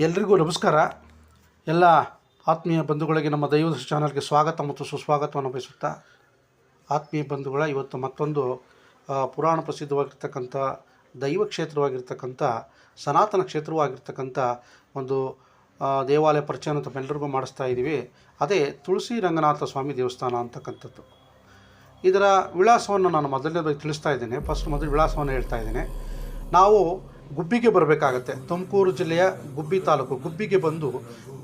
ಎಲ್ರಿಗೂ ನಮಸ್ಕಾರ. ಎಲ್ಲ ಆತ್ಮೀಯ ಬಂಧುಗಳಿಗೆ ನಮ್ಮ ದೈವದ ಚಾನಲ್ಗೆ ಸ್ವಾಗತ ಮತ್ತು ಸುಸ್ವಾಗತವನ್ನು ಬಯಸುತ್ತಾ ಆತ್ಮೀಯ ಬಂಧುಗಳ ಇವತ್ತು ಮತ್ತೊಂದು ಪುರಾಣ ಪ್ರಸಿದ್ಧವಾಗಿರ್ತಕ್ಕಂಥ ದೈವ ಕ್ಷೇತ್ರವಾಗಿರ್ತಕ್ಕಂಥ ಸನಾತನ ಕ್ಷೇತ್ರವಾಗಿರ್ತಕ್ಕಂಥ ಒಂದು ಆ, ದೇವಾಲಯ ಪರಿಚಯನ ತಮ್ಮೆಲ್ಲರಿಗೂ ಮಾಡಿಸ್ತಾ ಇದ್ದೀವಿ. ಅದೇ ತುಳಸಿ ರಂಗನಾಥ ಸ್ವಾಮಿ ದೇವಸ್ಥಾನ ಅಂತಕ್ಕಂಥದ್ದು. ಇದರ ವಿಳಾಸವನ್ನು ನಾನು ಮೊದಲನೇದಾಗಿ ತಿಳಿಸ್ತಾ ಇದ್ದೇನೆ. ಫಸ್ಟ್ ಮೊದಲು ವಿಳಾಸವನ್ನು ಹೇಳ್ತಾ ಇದ್ದೇನೆ. ನಾವು ಗುಬ್ಬಿಗೆ ಬರಬೇಕಾಗತ್ತೆ. ತುಮಕೂರು ಜಿಲ್ಲೆಯ ಗುಬ್ಬಿ ತಾಲೂಕು. ಗುಬ್ಬಿಗೆ ಬಂದು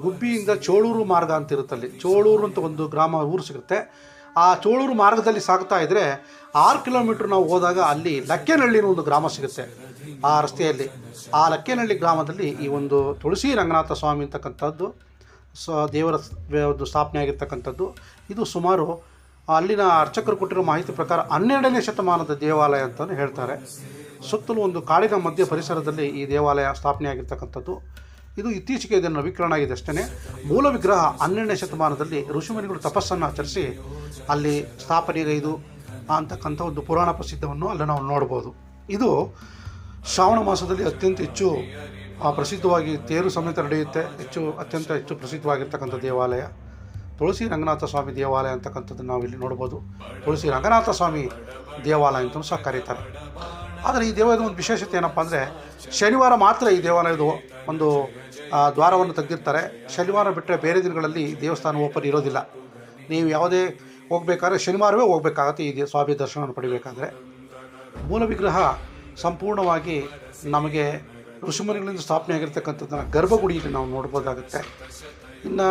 ಗುಬ್ಬಿಯಿಂದ ಚೋಳೂರು ಮಾರ್ಗ ಅಂತ ಇರುತ್ತಲ್ಲಿ. ಚೋಳೂರು ಅಂತ ಒಂದು ಗ್ರಾಮ ಊರು ಸಿಗುತ್ತೆ. ಆ ಚೋಳೂರು ಮಾರ್ಗದಲ್ಲಿ ಸಾಗ್ತಾ ಇದ್ದರೆ ಆರು ಕಿಲೋಮೀಟ್ರ್ ನಾವು ಹೋದಾಗ ಅಲ್ಲಿ ಲಕ್ಕೇನಹಳ್ಳಿ ಒಂದು ಗ್ರಾಮ ಸಿಗುತ್ತೆ. ಆ ರಸ್ತೆಯಲ್ಲಿ. ಆ ಲಕ್ಕೇನಹಳ್ಳಿ ಗ್ರಾಮದಲ್ಲಿ ಈ ಒಂದು ತುಳಸಿ ರಂಗನಾಥ ಸ್ವಾಮಿ ಅಂತಕ್ಕಂಥದ್ದು, ಸ ದೇವರ ಒಂದು ಸ್ಥಾಪನೆ ಆಗಿರ್ತಕ್ಕಂಥದ್ದು. ಇದು ಸುಮಾರು ಅಲ್ಲಿನ ಅರ್ಚಕರು ಕೊಟ್ಟಿರೋ ಮಾಹಿತಿ ಪ್ರಕಾರ ಹನ್ನೆರಡನೇ ಶತಮಾನದ ದೇವಾಲಯ ಅಂತಲೂ ಹೇಳ್ತಾರೆ. ಸುತ್ತಲೂ ಒಂದು ಕಾಡಿನ ಮಧ್ಯ ಪರಿಸರದಲ್ಲಿ ಈ ದೇವಾಲಯ ಸ್ಥಾಪನೆ ಆಗಿರ್ತಕ್ಕಂಥದ್ದು ಇದು ಇತ್ತೀಚೆಗೆ ಇದನ್ನು ನವೀಕರಣ ಆಗಿದೆ ಅಷ್ಟೇ ಮೂಲ ವಿಗ್ರಹ ಹನ್ನೆರಡನೇ ಶತಮಾನದಲ್ಲಿ ಋಷಿಮುನಿಗಳು ತಪಸ್ಸನ್ನು ಆಚರಿಸಿ ಅಲ್ಲಿ ಸ್ಥಾಪನೆಗೈದು ಅಂತಕ್ಕಂಥ ಒಂದು ಪುರಾಣ ಪ್ರಸಿದ್ಧವನ್ನು ಅಲ್ಲಿ ನಾವು ನೋಡ್ಬೋದು. ಇದು ಶ್ರಾವಣ ಮಾಸದಲ್ಲಿ ಅತ್ಯಂತ ಹೆಚ್ಚು ಪ್ರಸಿದ್ಧವಾಗಿ ತೇರು ಸಮೇತ ನಡೆಯುತ್ತೆ. ಹೆಚ್ಚು, ಅತ್ಯಂತ ಹೆಚ್ಚು ಪ್ರಸಿದ್ಧವಾಗಿರ್ತಕ್ಕಂಥ ದೇವಾಲಯ. ತುಳಸಿ ರಂಗನಾಥ ಸ್ವಾಮಿ ದೇವಾಲಯ ಅಂತಕ್ಕಂಥದ್ದು ನಾವು ಇಲ್ಲಿ ನೋಡ್ಬೋದು. ತುಳಸಿ ರಂಗನಾಥ ಸ್ವಾಮಿ ದೇವಾಲಯ ಅಂತಲೂ ಸಹ ಕರೀತಾರೆ. ಆದರೆ ಈ ದೇವಾಲಯದ ಒಂದು ವಿಶೇಷತೆ ಏನಪ್ಪ ಅಂದರೆ ಶನಿವಾರ ಮಾತ್ರ ಈ ದೇವಾಲಯದ ಒಂದು ದ್ವಾರವನ್ನು ತೆಗೆದಿರ್ತಾರೆ. ಶನಿವಾರ ಬಿಟ್ಟರೆ ಬೇರೆ ದಿನಗಳಲ್ಲಿ ದೇವಸ್ಥಾನ ಓಪನ್ ಇರೋದಿಲ್ಲ. ನೀವು ಯಾವುದೇ ಹೋಗಬೇಕಾದ್ರೆ ಶನಿವಾರವೇ ಹೋಗಬೇಕಾಗತ್ತೆ ಈ ಸ್ವಾಮಿ ದರ್ಶನವನ್ನು ಪಡಿಬೇಕಾದ್ರೆ. ಮೂಲ ವಿಗ್ರಹ ಸಂಪೂರ್ಣವಾಗಿ ನಮಗೆ ಋಷಿಮುನಿಗಳಿಂದ ಸ್ಥಾಪನೆ ಆಗಿರ್ತಕ್ಕಂಥದ್ದನ್ನು ಗರ್ಭಗುಡಿಯಲ್ಲಿ ನಾವು ನೋಡ್ಬೋದಾಗುತ್ತೆ. ಇನ್ನು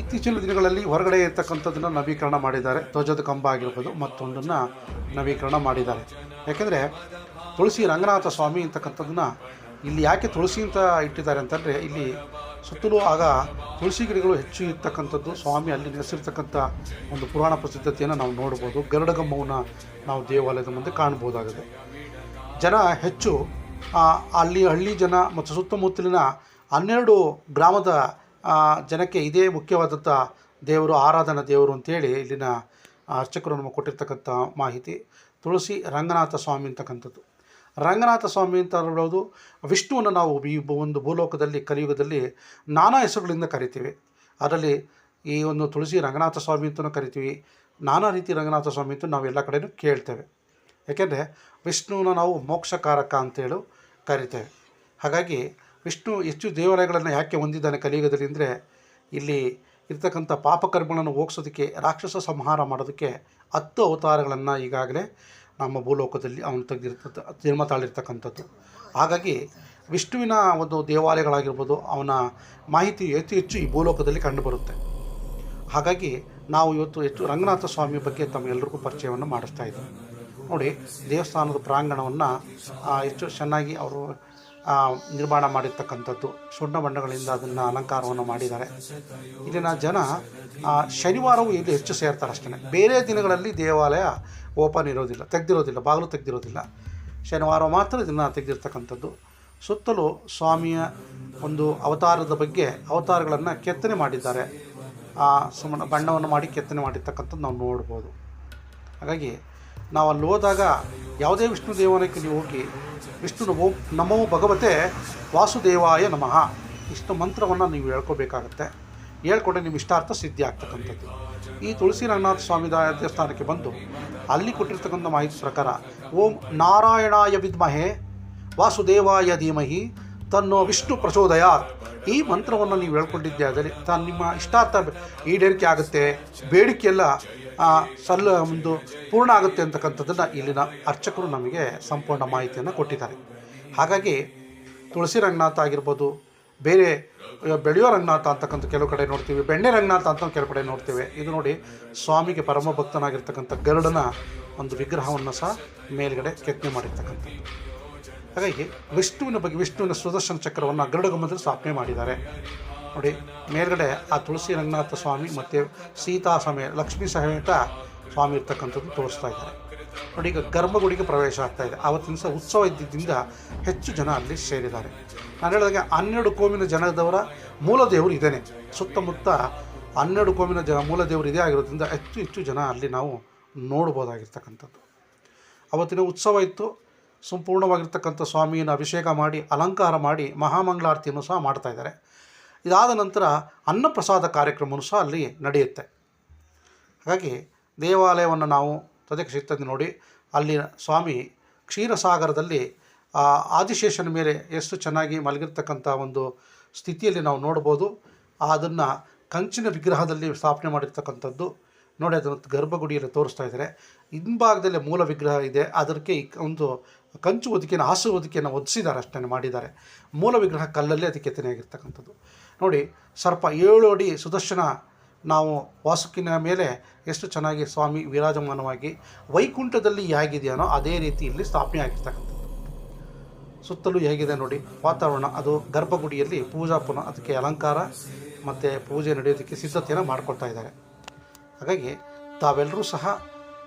ಇತ್ತೀಚಿನ ದಿನಗಳಲ್ಲಿ ಹೊರಗಡೆ ಇರ್ತಕ್ಕಂಥದ್ದನ್ನು ನವೀಕರಣ ಮಾಡಿದ್ದಾರೆ. ಧ್ವಜದ ಕಂಬ ಆಗಿರ್ಬೋದು ಮತ್ತೊಂದನ್ನು ನವೀಕರಣ ಮಾಡಿದ್ದಾರೆ. ಯಾಕೆಂದರೆ ತುಳಸಿ ರಂಗನಾಥ ಸ್ವಾಮಿ ಅಂತಕ್ಕಂಥದ್ದನ್ನ ಇಲ್ಲಿ ಯಾಕೆ ತುಳಸಿ ಅಂತ ಇಟ್ಟಿದ್ದಾರೆ ಅಂತಂದರೆ ಇಲ್ಲಿ ಸುತ್ತಲೂ ಆಗ ತುಳಸಿ ಗಿಡಗಳು ಹೆಚ್ಚು ಇರ್ತಕ್ಕಂಥದ್ದು, ಸ್ವಾಮಿ ಅಲ್ಲಿ ನೆಲೆಸಿರ್ತಕ್ಕಂಥ ಒಂದು ಪುರಾಣ ಪ್ರಸಿದ್ಧತೆಯನ್ನು ನಾವು ನೋಡ್ಬೋದು. ಗರುಡಗಂಬವನ್ನು ನಾವು ದೇವಾಲಯದ ಮುಂದೆ ಕಾಣ್ಬೋದಾಗಿದೆ. ಜನ ಹೆಚ್ಚು ಅಲ್ಲಿ ಹಳ್ಳಿ ಜನ ಮತ್ತು ಸುತ್ತಮುತ್ತಲಿನ ಹನ್ನೆರಡು ಗ್ರಾಮದ ಜನಕ್ಕೆ ಇದೇ ಮುಖ್ಯವಾದಂಥ ದೇವರು, ಆರಾಧನಾ ದೇವರು ಅಂತೇಳಿ ಇಲ್ಲಿನ ಅರ್ಚಕರು ನಮಗೆ ಕೊಟ್ಟಿರ್ತಕ್ಕಂಥ ಮಾಹಿತಿ. ತುಳಸಿ ರಂಗನಾಥ ಸ್ವಾಮಿ ಅಂತಕ್ಕಂಥದ್ದು. ರಂಗನಾಥ ಸ್ವಾಮಿ ಅಂತ ಹೇಳೋದು ವಿಷ್ಣುವನ್ನು ನಾವು ಈ ಒಂದು ಭೂಲೋಕದಲ್ಲಿ, ಕಲಿಯುಗದಲ್ಲಿ ನಾನಾ ಹೆಸರುಗಳಿಂದ ಕರಿತೀವಿ. ಅದರಲ್ಲಿ ಈ ಒಂದು ತುಳಸಿ ರಂಗನಾಥ ಸ್ವಾಮಿ ಅಂತಲೂ ಕರಿತೀವಿ. ನಾನಾ ರೀತಿ ರಂಗನಾಥ ಸ್ವಾಮಿ ಅಂತ ನಾವು ಎಲ್ಲ ಕಡೆಯೂ ಕೇಳ್ತೇವೆ. ಯಾಕೆಂದರೆ ವಿಷ್ಣುವನ್ನ ನಾವು ಮೋಕ್ಷಕಾರಕ ಅಂತೇಳಿ ಕರಿತೇವೆ. ಹಾಗಾಗಿ ವಿಷ್ಣು ಹೆಚ್ಚು ದೇವಾಲಯಗಳನ್ನು ಯಾಕೆ ಹೊಂದಿದ್ದಾನೆ ಕಲಿಯುಗದಲ್ಲಿ ಅಂದರೆ ಇಲ್ಲಿ ಇರ್ತಕ್ಕಂಥ ಪಾಪಕರ್ಮಗಳನ್ನು ಹೋಗ್ಸೋದಕ್ಕೆ, ರಾಕ್ಷಸ ಸಂಹಾರ ಮಾಡೋದಕ್ಕೆ ಹತ್ತು ಅವತಾರಗಳನ್ನು ಈಗಾಗಲೇ ನಮ್ಮ ಭೂಲೋಕದಲ್ಲಿ ಅವನು ತೆಗೆದಿರ್ತ ಜನ್ಮ ತಾಳಿರ್ತಕ್ಕಂಥದ್ದು. ಹಾಗಾಗಿ ವಿಷ್ಣುವಿನ ಒಂದು ದೇವಾಲಯಗಳಾಗಿರ್ಬೋದು, ಅವನ ಮಾಹಿತಿ ಹೆಚ್ಚು ಹೆಚ್ಚು ಈ ಭೂಲೋಕದಲ್ಲಿ ಕಂಡುಬರುತ್ತೆ ಹಾಗಾಗಿ ನಾವು ಇವತ್ತು ಹೆಚ್ಚು ರಂಗನಾಥ ಸ್ವಾಮಿ ಬಗ್ಗೆ ತಮ್ಮೆಲ್ಲರಿಗೂ ಪರಿಚಯವನ್ನು ಮಾಡಿಸ್ತಾ ಇದ್ದೀವಿ. ನೋಡಿ, ದೇವಸ್ಥಾನದ ಪ್ರಾಂಗಣವನ್ನು ಹೆಚ್ಚು ಚೆನ್ನಾಗಿ ಅವರು ನಿರ್ಮಾಣ ಮಾಡಿರ್ತಕ್ಕಂಥದ್ದು. ಸುಣ್ಣ ಬಣ್ಣಗಳಿಂದ ಅದನ್ನು ಅಲಂಕಾರವನ್ನು ಮಾಡಿದ್ದಾರೆ. ಇಲ್ಲಿನ ಜನ ಶನಿವಾರವೂ ಇಲ್ಲಿ ಹೆಚ್ಚು ಸೇರ್ತಾರೆ ಅಷ್ಟೇ. ಬೇರೆ ದಿನಗಳಲ್ಲಿ ದೇವಾಲಯ ಓಪನ್ ಇರೋದಿಲ್ಲ, ತೆಗೆದಿರೋದಿಲ್ಲ, ಬಾಗಿಲು ತೆಗೆದಿರೋದಿಲ್ಲ. ಶನಿವಾರ ಮಾತ್ರ ಇದನ್ನು ತೆಗೆದಿರ್ತಕ್ಕಂಥದ್ದು. ಸುತ್ತಲೂ ಸ್ವಾಮಿಯ ಒಂದು ಅವತಾರದ ಬಗ್ಗೆ ಅವತಾರಗಳನ್ನು ಕೆತ್ತನೆ ಮಾಡಿದ್ದಾರೆ. ಆ ಸುಮ್ಮನ ಬಣ್ಣವನ್ನು ಮಾಡಿ ಕೆತ್ತನೆ ಮಾಡಿರ್ತಕ್ಕಂಥದ್ದು ನಾವು ನೋಡ್ಬೋದು. ಹಾಗಾಗಿ ನಾವು ಅಲ್ಲಿ ಹೋದಾಗ ಯಾವುದೇ ವಿಷ್ಣು ದೇವಾಲಯಕ್ಕೆ ನೀವು ಹೋಗಿ ವಿಷ್ಣು ನಮೋ ನಮೋ ಭಗವತೆ ವಾಸುದೇವಾಯ ನಮಃ. ಇಷ್ಟು ಮಂತ್ರವನ್ನು ನೀವು ಹೇಳ್ಕೋಬೇಕಾಗತ್ತೆ. ಹೇಳ್ಕೊಂಡ್ರೆ ನಿಮ್ಮ ಇಷ್ಟಾರ್ಥ ಸಿದ್ಧಿ ಆಗ್ತಕ್ಕಂಥದ್ದು. ಈ ತುಳಸಿ ರಂಗನಾಥ ಸ್ವಾಮಿ ದೇವಸ್ಥಾನಕ್ಕೆ ಬಂದು ಅಲ್ಲಿ ಕೊಟ್ಟಿರ್ತಕ್ಕಂಥ ಮಾಹಿತಿ ಪ್ರಕಾರ, ಓಂ ನಾರಾಯಣಾಯ ವಿದ್ಮಹೆ, ವಾಸುದೇವಾಯ ಧೀಮಹಿ, ತನ್ನೋ ವಿಷ್ಣು ಪ್ರಚೋದಯಾತ್. ಈ ಮಂತ್ರವನ್ನು ನೀವು ಹೇಳ್ಕೊಂಡಿದ್ದೆ ಆದರೆ ತಾನು ನಿಮ್ಮ ಇಷ್ಟಾರ್ಥ ಈಡೇರಿಕೆ ಆಗುತ್ತೆ, ಬೇಡಿಕೆಯೆಲ್ಲ ಸಲ್ಲ ಒಂದು ಪೂರ್ಣ ಆಗುತ್ತೆ ಅಂತಕ್ಕಂಥದ್ದನ್ನು ಇಲ್ಲಿನ ಅರ್ಚಕರು ನಮಗೆ ಸಂಪೂರ್ಣ ಮಾಹಿತಿಯನ್ನು ಕೊಟ್ಟಿದ್ದಾರೆ. ಹಾಗಾಗಿ ತುಳಸಿ ರಂಗನಾಥ ಆಗಿರ್ಬೋದು ಬೇರೆ ಆ, ಬೆಳೆಯೋ ರಂಗನಾಥ ಅಂತಕ್ಕಂಥ ಕೆಲವು ಕಡೆ ನೋಡ್ತೀವಿ ಬೆಣ್ಣೆ ರಂಗನಾಥ ಅಂತ ಕೆಲವು ಕಡೆ ನೋಡ್ತೀವಿ. ಇದು ನೋಡಿ ಸ್ವಾಮಿಗೆ ಪರಮ ಭಕ್ತನಾಗಿರ್ತಕ್ಕಂಥ ಗರುಡನ ಒಂದು ವಿಗ್ರಹವನ್ನು ಸಹ ಮೇಲ್ಗಡೆ ಕೆತ್ತನೆ ಮಾಡಿರ್ತಕ್ಕಂಥದ್ದು. ಹಾಗಾಗಿ ವಿಷ್ಣುವಿನ ಬಗ್ಗೆ ವಿಷ್ಣುವಿನ ಸುದರ್ಶನ ಚಕ್ರವನ್ನು ಗರುಡಗಮದಲ್ಲಿ ಸ್ಥಾಪನೆ ಮಾಡಿದ್ದಾರೆ. ನೋಡಿ, ಮೇಲ್ಗಡೆ ಆ ತುಳಸಿ ರಂಗನಾಥ ಸ್ವಾಮಿ ಮತ್ತು ಸೀತಾ ಸಮೇತ ಲಕ್ಷ್ಮೀ ಸಮೇತ ಸ್ವಾಮಿ ಇರ್ತಕ್ಕಂಥದ್ದು ತೋರಿಸ್ತಾ ಇದ್ದಾರೆ. ನೋಡಿ, ಈಗ ಗರ್ಭಗುಡಿಗೆ ಪ್ರವೇಶ ಆಗ್ತಾ ಇದೆ. ಆವತ್ತಿನ ಸಹ ಉತ್ಸವ ಇದ್ದಿದ್ದರಿಂದ ಹೆಚ್ಚು ಜನ ಅಲ್ಲಿ ಸೇರಿದ್ದಾರೆ. ನಾನು ಹೇಳಿದಾಗ ಹನ್ನೆರಡು ಕೋಮಿನ ಜನದವರ ಮೂಲ ದೇವರು ಇದೇನೆ ಸುತ್ತಮುತ್ತ ಹನ್ನೆರಡು ಕೋಮಿನ ಜನ ಮೂಲ ದೇವರು ಇದೇ ಆಗಿರೋದ್ರಿಂದ ಹೆಚ್ಚು ಹೆಚ್ಚು ಜನ ಅಲ್ಲಿ ನಾವು ನೋಡ್ಬೋದಾಗಿರ್ತಕ್ಕಂಥದ್ದು ಅವತ್ತಿನ ಉತ್ಸವ ಇತ್ತು. ಸಂಪೂರ್ಣವಾಗಿರ್ತಕ್ಕಂಥ ಸ್ವಾಮಿಯನ್ನು ಅಭಿಷೇಕ ಮಾಡಿ, ಅಲಂಕಾರ ಮಾಡಿ, ಮಹಾಮಂಗಳಾರತಿಯನ್ನು ಸಹ ಮಾಡ್ತಾ ಇದ್ದಾರೆ. ಇದಾದ ನಂತರ ಅನ್ನಪ್ರಸಾದ ಕಾರ್ಯಕ್ರಮವೂ ಸಹ ಅಲ್ಲಿ ನಡೆಯುತ್ತೆ. ಹಾಗಾಗಿ ದೇವಾಲಯವನ್ನು ನಾವು ತದಕ್ಕೆ ಸಿಗ್ತದೆ ನೋಡಿ, ಅಲ್ಲಿ ಸ್ವಾಮಿ ಕ್ಷೀರಸಾಗರದಲ್ಲಿ ಆದಿಶೇಷನ ಮೇಲೆ ಎಷ್ಟು ಚೆನ್ನಾಗಿ ಮಲಗಿರ್ತಕ್ಕಂಥ ಒಂದು ಸ್ಥಿತಿಯಲ್ಲಿ ನಾವು ನೋಡ್ಬೋದು. ಅದನ್ನು ಕಂಚಿನ ವಿಗ್ರಹದಲ್ಲಿ ಸ್ಥಾಪನೆ ಮಾಡಿರ್ತಕ್ಕಂಥದ್ದು ನೋಡಿ, ಅದನ್ನು ಗರ್ಭಗುಡಿಯಲ್ಲಿ ತೋರಿಸ್ತಾ ಇದ್ದಾರೆ. ಹಿಂಭಾಗದಲ್ಲಿ ಮೂಲ ವಿಗ್ರಹ ಇದೆ. ಅದಕ್ಕೆ ಒಂದು ಕಂಚು ಹೊದಿಕೆಯನ್ನು, ಹಾಸು ಹೊದಿಕೆಯನ್ನು ಒದಿಸಿದ್ದಾರೆ ಅಷ್ಟೇ ಮಾಡಿದ್ದಾರೆ. ಮೂಲ ವಿಗ್ರಹ ಕಲ್ಲಲ್ಲೇ ಅದಕ್ಕೆ ಕೆತ್ತನೆಯಾಗಿರ್ತಕ್ಕಂಥದ್ದು ನೋಡಿ, ಸರ್ಪ ಏಳು ಅಡಿ ಸುದರ್ಶನ ನಾವು ವಾಸುಕಿನ ಮೇಲೆ ಎಷ್ಟು ಚೆನ್ನಾಗಿ ಸ್ವಾಮಿ ವಿರಾಜಮಾನವಾಗಿ ವೈಕುಂಠದಲ್ಲಿ ಹೇಗಿದೆಯೋ ಅದೇ ರೀತಿ ಇಲ್ಲಿ ಸ್ಥಾಪನೆ ಆಗಿರ್ತಕ್ಕಂಥದ್ದು. ಸುತ್ತಲೂ ಹೇಗಿದೆ ನೋಡಿ, ವಾತಾವರಣ. ಅದು ಗರ್ಭಗುಡಿಯಲ್ಲಿ ಪೂಜಾ ಪುನಃ ಅದಕ್ಕೆ ಅಲಂಕಾರ ಮತ್ತು ಪೂಜೆ ನಡೆಯೋದಕ್ಕೆ ಸಿದ್ಧತೆಯನ್ನು ಮಾಡ್ಕೊಳ್ತಾ ಇದ್ದಾರೆ. ಹಾಗಾಗಿ ತಾವೆಲ್ಲರೂ ಸಹ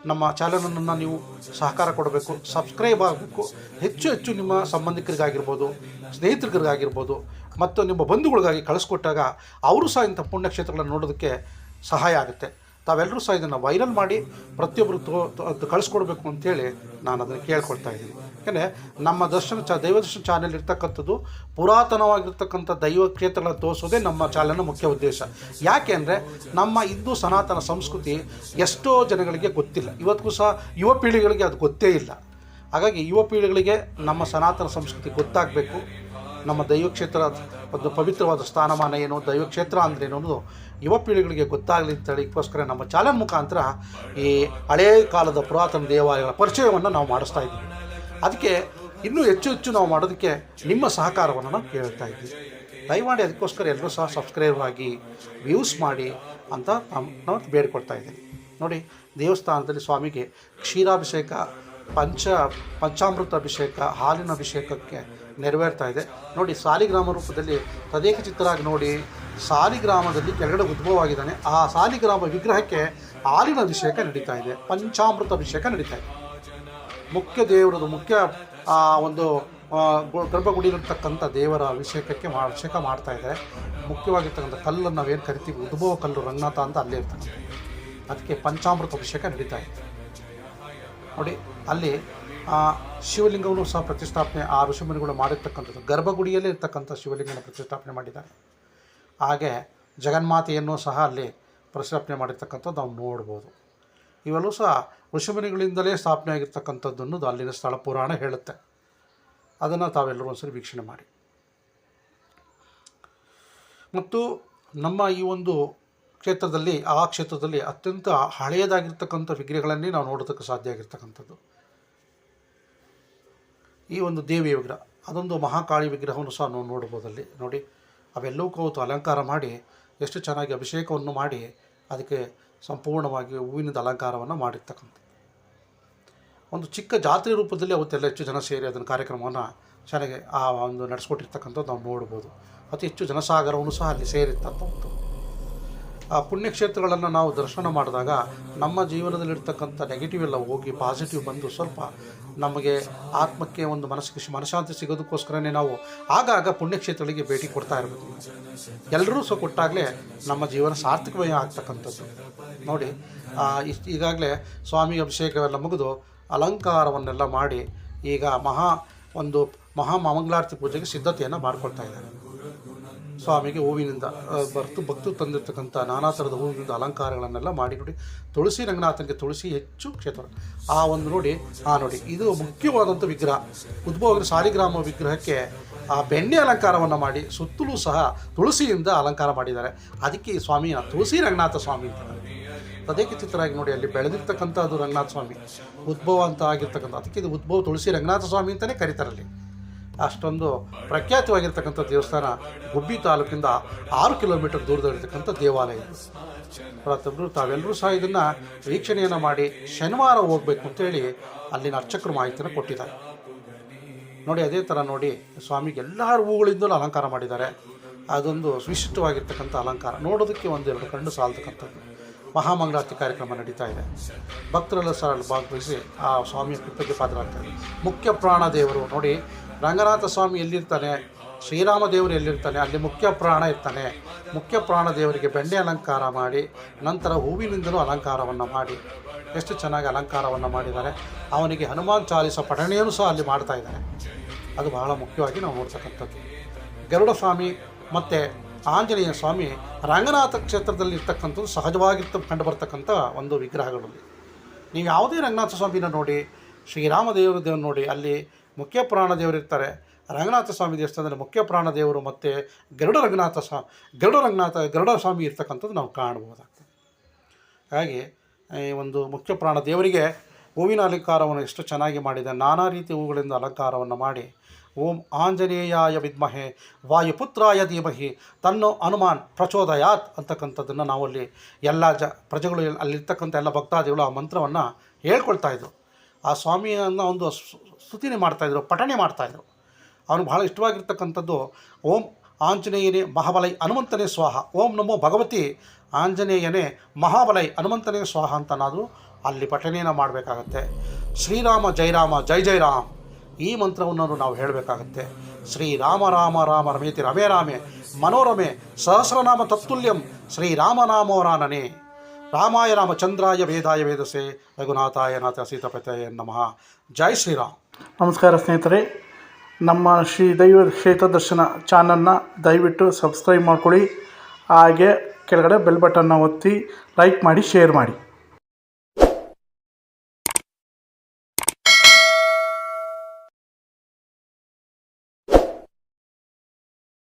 ನಮ್ಮ ಚಾನಲನ್ನು ನೀವು ಸಹಕಾರ ಕೊಡಬೇಕು, ಸಬ್ಸ್ಕ್ರೈಬ್ ಆಗಬೇಕು, ಹೆಚ್ಚು ಹೆಚ್ಚು ನಿಮ್ಮ ಸಂಬಂಧಿಕರಿಗಾಗಿರ್ಬೋದು, ಸ್ನೇಹಿತರಿಗಾಗಿರ್ಬೋದು, ಮತ್ತು ನಿಮ್ಮ ಬಂಧುಗಳಿಗಾಗಿ ಕಳಿಸ್ಕೊಟ್ಟಾಗ ಅವರು ಸಹ ಇಂಥ ಪುಣ್ಯಕ್ಷೇತ್ರಗಳನ್ನು ನೋಡೋದಕ್ಕೆ ಸಹಾಯ ಆಗುತ್ತೆ. ತಾವೆಲ್ಲರೂ ಸಹ ಇದನ್ನು ವೈರಲ್ ಮಾಡಿ ಪ್ರತಿಯೊಬ್ಬರು ತೋ ಕಳಿಸ್ಕೊಡ್ಬೇಕು ಅಂತೇಳಿ ನಾನು ಅದನ್ನು ಕೇಳ್ಕೊಳ್ತಾ ಇದ್ದೀನಿ. ಯಾಕೆಂದರೆ ನಮ್ಮ ದರ್ಶನ ಚ ದೈವದರ್ಶನ ಚಾನೆಲ್ ಇರ್ತಕ್ಕಂಥದ್ದು ಪುರಾತನವಾಗಿರ್ತಕ್ಕಂಥ ದೈವ ಕ್ಷೇತ್ರಗಳನ್ನ ತೋರಿಸೋದೇ ನಮ್ಮ ಚಾನಲ್ನ ಮುಖ್ಯ ಉದ್ದೇಶ. ಯಾಕೆ ಅಂದರೆ ನಮ್ಮ ಹಿಂದೂ ಸನಾತನ ಸಂಸ್ಕೃತಿ ಎಷ್ಟೋ ಜನಗಳಿಗೆ ಗೊತ್ತಿಲ್ಲ. ಇವತ್ತಿಗೂ ಸಹ ಯುವ ಪೀಳಿಗೆಗಳಿಗೆ ಅದು ಗೊತ್ತೇ ಇಲ್ಲ. ಹಾಗಾಗಿ ಯುವ ಪೀಳಿಗೆಗಳಿಗೆ ನಮ್ಮ ಸನಾತನ ಸಂಸ್ಕೃತಿ ಗೊತ್ತಾಗಬೇಕು. ನಮ್ಮ ದೈವಕ್ಷೇತ್ರ ಒಂದು ಪವಿತ್ರವಾದ ಸ್ಥಾನಮಾನ ಏನು ದೈವಕ್ಷೇತ್ರ ಏನು ಅನ್ನೋದು ಯುವ ಪೀಳಿಗೆಗಳಿಗೆ ಗೊತ್ತಾಗಲಿ ಅಂತೇಳಿಗೋಸ್ಕರ ನಮ್ಮ ಚಾಲನ್ ಮುಖಾಂತರ ಈ ಹಳೇ ಕಾಲದ ಪುರಾತನ ದೇವಾಲಯಗಳ ಪರಿಚಯವನ್ನು ನಾವು ಮಾಡಿಸ್ತಾ ಇದ್ದೀವಿ. ಅದಕ್ಕೆ ಇನ್ನೂ ಹೆಚ್ಚು ಹೆಚ್ಚು ನಾವು ಮಾಡೋದಕ್ಕೆ ನಿಮ್ಮ ಸಹಕಾರವನ್ನು ನಾವು ಕೇಳ್ತಾ ಇದ್ದೀವಿ. ದಯಮಾಡಿ ಅದಕ್ಕೋಸ್ಕರ ಎಲ್ಲರೂ ಸಹ ಸಬ್ಸ್ಕ್ರೈಬ್ ಆಗಿ ವ್ಯೂಸ್ ಮಾಡಿ ಅಂತ ನಾವು ಬೇಡ್ಕೊಡ್ತಾ ಇದ್ದೀನಿ ನೋಡಿ, ದೇವಸ್ಥಾನದಲ್ಲಿ ಸ್ವಾಮಿಗೆ ಕ್ಷೀರಾಭಿಷೇಕ, ಪಂಚ, ಪಂಚಾಮೃತ ಅಭಿಷೇಕ, ಹಾಲಿನ ಅಭಿಷೇಕಕ್ಕೆ ನೆರವೇರ್ತಾ ಇದೆ. ನೋಡಿ, ಸಾಲಿಗ್ರಾಮ ರೂಪದಲ್ಲಿ ತದೇಕ ಚಿತ್ರರಾಗಿ ನೋಡಿ, ಸಾಲಿಗ್ರಾಮದಲ್ಲಿ ಕೆಳಗಡೆ ಉದ್ಭವ ಆಗಿದ್ದಾನೆ ಆ ಸಾಲಿಗ್ರಾಮ ವಿಗ್ರಹಕ್ಕೆ ಹಾಲಿನ ಅಭಿಷೇಕ ನಡೀತಾ ಇದೆ. ಪಂಚಾಮೃತ ಅಭಿಷೇಕ ನಡೀತಾ ಇದೆ. ಮುಖ್ಯ ದೇವರದು ಮುಖ್ಯ ಆ, ಒಂದು ಗರ್ಭಗುಡಿಲಿರ್ತಕ್ಕಂಥ ದೇವರ ಅಭಿಷೇಕಕ್ಕೆ ಮಾ ಅಭಿಷೇಕ ಮಾಡ್ತಾ ಇದ್ದಾರೆ. ಮುಖ್ಯವಾಗಿರ್ತಕ್ಕಂಥ ಕಲ್ಲನ್ನು ನಾವೇನು ಕರಿತೀವಿ? ಉದ್ಭವ ಕಲ್ಲು ರಂಗನಾಥ ಅಂತ ಅಲ್ಲೇ ಇರ್ತಕ್ಕಂಥ ಅದಕ್ಕೆ ಪಂಚಾಮೃತ ಅಭಿಷೇಕ ನಡೀತಾ ಇದೆ. ನೋಡಿ ಅಲ್ಲಿ ಆ, ಶಿವಲಿಂಗವನ್ನು ಸಹ ಪ್ರತಿಷ್ಠಾಪನೆ ಆ ಋಷಿಮುನಿಗಳು ಮಾಡಿರ್ತಕ್ಕಂಥದ್ದು. ಗರ್ಭಗುಡಿಯಲ್ಲೇ ಇರ್ತಕ್ಕಂಥ ಶಿವಲಿಂಗನ ಪ್ರತಿಷ್ಠಾಪನೆ ಮಾಡಿದ್ದಾರೆ. ಹಾಗೆ ಜಗನ್ಮಾತೆಯನ್ನು ಸಹ ಅಲ್ಲಿ ಪ್ರತಿಷ್ಠಾಪನೆ ಮಾಡಿರ್ತಕ್ಕಂಥದ್ದು ನಾವು ನೋಡ್ಬೋದು. ಇವೆಲ್ಲೂ ಸಹ ಋಷಿಮುನಿಗಳಿಂದಲೇ ಸ್ಥಾಪನೆ ಆಗಿರ್ತಕ್ಕಂಥದ್ದನ್ನು ಅಲ್ಲಿನ ಸ್ಥಳ ಪುರಾಣ ಹೇಳುತ್ತೆ. ಅದನ್ನು ತಾವೆಲ್ಲರೂ ಒಂದ್ಸರಿ ವೀಕ್ಷಣೆ ಮಾಡಿ. ಮತ್ತು ನಮ್ಮ ಈ ಒಂದು ಕ್ಷೇತ್ರದಲ್ಲಿ, ಆ ಕ್ಷೇತ್ರದಲ್ಲಿ ಅತ್ಯಂತ ಹಳೆಯದಾಗಿರ್ತಕ್ಕಂಥ ವಿಗ್ರಹಗಳನ್ನೇ ನಾವು ನೋಡೋದಕ್ಕೆ ಸಾಧ್ಯ ಆಗಿರ್ತಕ್ಕಂಥದ್ದು. ಈ ಒಂದು ದೇವಿಯ ವಿಗ್ರಹ, ಅದೊಂದು ಮಹಾಕಾಳಿ ವಿಗ್ರಹವನ್ನು ಸಹ ನಾವು ನೋಡ್ಬೋದಲ್ಲಿ. ನೋಡಿ, ಅವೆಲ್ಲವೂ ಕೂತು ಅಲಂಕಾರ ಮಾಡಿ, ಎಷ್ಟು ಚೆನ್ನಾಗಿ ಅಭಿಷೇಕವನ್ನು ಮಾಡಿ, ಅದಕ್ಕೆ ಸಂಪೂರ್ಣವಾಗಿ ಹೂವಿನಿಂದ ಅಲಂಕಾರವನ್ನು ಮಾಡಿರ್ತಕ್ಕಂಥ ಒಂದು ಚಿಕ್ಕ ಜಾತ್ರೆ ರೂಪದಲ್ಲಿ ಅವತ್ತೆಲ್ಲ ಹೆಚ್ಚು ಜನ ಸೇರಿ ಅದನ್ನು ಕಾರ್ಯಕ್ರಮವನ್ನು ಚೆನ್ನಾಗಿ ಆ ಒಂದು ನಡೆಸ್ಕೊಟ್ಟಿರ್ತಕ್ಕಂಥದ್ದು ನಾವು ನೋಡ್ಬೋದು. ಅತಿ ಹೆಚ್ಚು ಜನಸಾಗರವನ್ನು ಸಹ ಅಲ್ಲಿ ಸೇರಿರ್ತಕ್ಕಂಥದ್ದು. ಆ ಪುಣ್ಯಕ್ಷೇತ್ರಗಳನ್ನು ನಾವು ದರ್ಶನ ಮಾಡಿದಾಗ ನಮ್ಮ ಜೀವನದಲ್ಲಿರ್ತಕ್ಕಂಥ ನೆಗೆಟಿವ್ ಎಲ್ಲ ಹೋಗಿ ಪಾಸಿಟಿವ್ ಬಂದು ಸ್ವಲ್ಪ ನಮಗೆ ಆತ್ಮಕ್ಕೆ ಒಂದು ಮನಸ್ಸಿಗೆ ಮನಶಾಂತಿ ಸಿಗೋದಕ್ಕೋಸ್ಕರನೇ ನಾವು ಆಗಾಗ ಪುಣ್ಯಕ್ಷೇತ್ರಗಳಿಗೆ ಭೇಟಿ ಕೊಡ್ತಾ ಇರಬೇಕು. ಎಲ್ಲರೂ ಸಹ ಕೊಟ್ಟಾಗಲೇ ನಮ್ಮ ಜೀವನ ಸಾರ್ಥಕಮಯ ಆಗ್ತಕ್ಕಂಥದ್ದು. ನೋಡಿ ಇಷ್ಟು ಈಗಾಗಲೇ ಸ್ವಾಮಿ ಅಭಿಷೇಕವೆಲ್ಲ ಮುಗಿದು ಅಲಂಕಾರವನ್ನೆಲ್ಲ ಮಾಡಿ ಈಗ ಮಹಾ ಒಂದು ಮಹಾ ಮಂಗಳಾರತಿ ಪೂಜೆಗೆ ಸಿದ್ಧತೆಯನ್ನು ಮಾಡ್ಕೊಳ್ತಾ ಇದ್ದಾರೆ. ಸ್ವಾಮಿಗೆ ಹೂವಿನಿಂದ ಬರ್ತು ಭಕ್ತರು ತಂದಿರ್ತಕ್ಕಂಥ ನಾನಾ ಥರದ ಹೂವಿನಿಂದ ಅಲಂಕಾರಗಳನ್ನೆಲ್ಲ ಮಾಡಿ ನೋಡಿ ತುಳಸಿ ರಂಗನಾಥನಿಗೆ ತುಳಸಿ ಹೆಚ್ಚು ಕ್ಷೇತ್ರ. ಆ ಒಂದು ನೋಡಿ, ಆ ನೋಡಿ. ಇದು ಮುಖ್ಯವಾದಂಥ ವಿಗ್ರಹ. ಉದ್ಭವ ಸಾಲಿಗ್ರಾಮ ವಿಗ್ರಹಕ್ಕೆ, ಆ, ಬೆಣ್ಣೆ ಅಲಂಕಾರವನ್ನು ಮಾಡಿ, ಸುತ್ತಲೂ ಸಹ ತುಳಸಿಯಿಂದ ಅಲಂಕಾರ ಮಾಡಿದ್ದಾರೆ. ಅದಕ್ಕೆ ಈ ಸ್ವಾಮಿ ತುಳಸಿ ರಂಗನಾಥ ಸ್ವಾಮಿ ಅಂತ ತದೇಕ ಚಿತ್ರವಾಗಿ ನೋಡಿ, ಅಲ್ಲಿ ಬೆಳೆದಿರ್ತಕ್ಕಂಥ ಅದು ರಂಗನಾಥ ಸ್ವಾಮಿ. ಉದ್ಭವ ಅಂತ ಆಗಿರ್ತಕ್ಕಂಥ, ಅದಕ್ಕೆ ಇದು ಉದ್ಭವ ತುಳಸಿ ರಂಗನಾಥ ಸ್ವಾಮಿ ಅಂತಲೇ ಕರೀತಾರಲ್ಲಿ ಅಷ್ಟೊಂದು ಪ್ರಖ್ಯಾತವಾಗಿರ್ತಕ್ಕಂಥ ದೇವಸ್ಥಾನ ಗುಬ್ಬಿ ತಾಲೂಕಿಂದ ಆರು ಕಿಲೋಮೀಟರ್ ದೂರದಲ್ಲಿರ್ತಕ್ಕಂಥ ದೇವಾಲಯ ಪ್ರತಿಯೊಬ್ಬರು ತಾವೆಲ್ಲರೂ ಸಹ ಇದನ್ನು ವೀಕ್ಷಣೆಯನ್ನು ಮಾಡಿ ಶನಿವಾರ ಹೋಗಬೇಕು ಅಂತೇಳಿ ಅಲ್ಲಿನ ಅರ್ಚಕರು ಮಾಹಿತಿಯನ್ನು ಕೊಟ್ಟಿದ್ದಾರೆ. ನೋಡಿ, ಅದೇ ಥರ ನೋಡಿ, ಸ್ವಾಮಿಗೆ ಎಲ್ಲ ಹೂಗಳಿಂದಲೂ ಅಲಂಕಾರ ಮಾಡಿದ್ದಾರೆ. ಅದೊಂದು ವಿಶಿಷ್ಟವಾಗಿರ್ತಕ್ಕಂಥ ಅಲಂಕಾರ. ನೋಡೋದಕ್ಕೆ ಒಂದೆರಡು ಕಣ್ಣು ಸಾಲ್ತಕ್ಕಂಥದ್ದು. ಮಹಾಮಂಗಳಾರತಿ ಕಾರ್ಯಕ್ರಮ ನಡೀತಾ ಇದೆ. ಭಕ್ತರೆಲ್ಲ ಸಹ ಭಾಗವಹಿಸಿ ಆ ಸ್ವಾಮಿಯ ಕೃಪೆಗೆ ಪಾತ್ರರಾಗ್ತಾರೆ. ಮುಖ್ಯ ಪ್ರಾಣ ದೇವರು ನೋಡಿ ರಂಗನಾಥ ಸ್ವಾಮಿ ಎಲ್ಲಿರ್ತಾನೆ? ಶ್ರೀರಾಮ ದೇವರು ಎಲ್ಲಿರ್ತಾನೆ? ಅಲ್ಲಿ ಮುಖ್ಯ ಪ್ರಾಣ ಇರ್ತಾನೆ. ಮುಖ್ಯ ಪ್ರಾಣ ದೇವರಿಗೆ ಬೆಣ್ಣೆ ಅಲಂಕಾರ ಮಾಡಿ, ನಂತರ ಹೂವಿನಿಂದಲೂ ಅಲಂಕಾರವನ್ನು ಮಾಡಿ. ಎಷ್ಟು ಚೆನ್ನಾಗಿ ಅಲಂಕಾರವನ್ನು ಮಾಡಿದ್ದಾರೆ. ಅವನಿಗೆ ಹನುಮಾನ್ ಚಾಲಿಸ ಪಠಣೆಯನ್ನು ಸಹ ಅಲ್ಲಿ ಮಾಡ್ತಾ ಇದ್ದಾರೆ. ಅದು ಬಹಳ ಮುಖ್ಯವಾಗಿ ನಾವು ನೋಡ್ತಕ್ಕಂಥದ್ದು. ಗರುಡ ಸ್ವಾಮಿ ಮತ್ತು ಆಂಜನೇಯ ಸ್ವಾಮಿ ರಂಗನಾಥ ಕ್ಷೇತ್ರದಲ್ಲಿ ಇರ್ತಕ್ಕಂಥದ್ದು ಸಹಜವಾಗಿರ್ತ ಕಂಡು ಬರ್ತಕ್ಕಂಥ ಒಂದು ವಿಗ್ರಹಗಳಲ್ಲಿ. ನೀವು ಯಾವುದೇ ರಂಗನಾಥ ಸ್ವಾಮಿನ ನೋಡಿ ಶ್ರೀರಾಮದೇವರ ದೇವರು ದೇವ್ರು ನೋಡಿ, ಅಲ್ಲಿ ಮುಖ್ಯ ಪುರಾಣ ದೇವರು ಇರ್ತಾರೆ. ರಂಗನಾಥ ಸ್ವಾಮಿ ದೇವಸ್ಥಾನದಲ್ಲಿ ಮುಖ್ಯ ಪ್ರಾಣ ದೇವರು ಮತ್ತು ಗರುಡ ರಂಗನಾಥ ಸ್ವಾ, ಗರುಡ ರಂಗನಾಥ, ಗರುಡ ಸ್ವಾಮಿ ಇರ್ತಕ್ಕಂಥದ್ದು ನಾವು ಕಾಣಬಹುದಾಗ್ತದೆ. ಹಾಗೆ, ಈ ಒಂದು ಮುಖ್ಯ ಪ್ರಾಣ ದೇವರಿಗೆ ಹೂವಿನ ಅಲಂಕಾರವನ್ನು ಎಷ್ಟು ಚೆನ್ನಾಗಿ ಮಾಡಿದೆ. ನಾನಾ ರೀತಿಯ ಹೂಗಳಿಂದ ಅಲಂಕಾರವನ್ನು ಮಾಡಿ, ಓಂ ಆಂಜನೇಯಾಯ ವಿದ್ಮಹೆ, ವಾಯುಪುತ್ರಾಯ ಧೀಮಹಿ, ತನ್ನೋ ಹನುಮಾನ್ ಪ್ರಚೋದಯಾತ್ ಅಂತಕ್ಕಂಥದ್ದನ್ನು ನಾವಲ್ಲಿ ಎಲ್ಲ ಜ, ಪ್ರಜೆಗಳು ಅಲ್ಲಿರ್ತಕ್ಕಂಥ ಎಲ್ಲ ಭಕ್ತಾದಿಗಳು ಆ ಮಂತ್ರವನ್ನು ಹೇಳ್ಕೊಳ್ತಾ ಇದ್ರು. ಆ ಸ್ವಾಮಿಯನ್ನು ಒಂದು ಸ್ತುತಿನೇ ಮಾಡ್ತಾಯಿದ್ರು ಪಠಣೆ ಮಾಡ್ತಾಯಿದ್ರು ಅವನು ಬಹಳ ಇಷ್ಟವಾಗಿರ್ತಕ್ಕಂಥದ್ದು, ಓಂ ಆಂಜನೇಯನೇ ಮಹಾಬಲೈ ಹನುಮಂತನೇ ಸ್ವಾಹ, ಓಂ ನಮೋ ಭಗವತಿ ಆಂಜನೇಯನೇ ಮಹಾಬಲೈ ಹನುಮಂತನೇ ಸ್ವಾಹ ಅಂತನಾದರೂ ಅಲ್ಲಿ ಪಠಣೆಯನ್ನು ಮಾಡಬೇಕಾಗತ್ತೆ. ಶ್ರೀರಾಮ ಜೈರಾಮ ಜೈ ಜೈ ರಾಮ್. ಈ ಮಂತ್ರವನ್ನು ನಾವು ಹೇಳಬೇಕಾಗತ್ತೆ. ಶ್ರೀರಾಮ ರಾಮ ರಾಮ ರಮೇತಿ ರಮೇ ರಾಮೆ, ಮನೋರಮೆ ಸಹಸ್ರನಾಮ ತತ್ತುಲ್ಯಂ ಶ್ರೀರಾಮನಾಮೋರಾನನೆ ರಾಮಾಯ ರಾಮಚಂದ್ರಾಯ ವೇದಾಯ ವೇದಸೆ ರಘುನಾಥಾಯ ನಾಥ ಸೀತಾಪತಾಯ ನಮಃ. ಜೈ ಶ್ರೀರಾಮ್. ನಮಸ್ಕಾರ ಸ್ನೇಹಿತರೆ, ನಮ್ಮ ಶ್ರೀ ದೈವ ಕ್ಷೇತ್ರ ದರ್ಶನ ಚಾನಲ್ನ ದಯವಿಟ್ಟು ಸಬ್ಸ್ಕ್ರೈಬ್ ಮಾಡ್ಕೊಳ್ಳಿ. ಹಾಗೆ ಕೆಳಗಡೆ ಬೆಲ್ ಬಟನ್ನ ಒತ್ತಿ ಲೈಕ್ ಮಾಡಿ, ಶೇರ್ ಮಾಡಿ.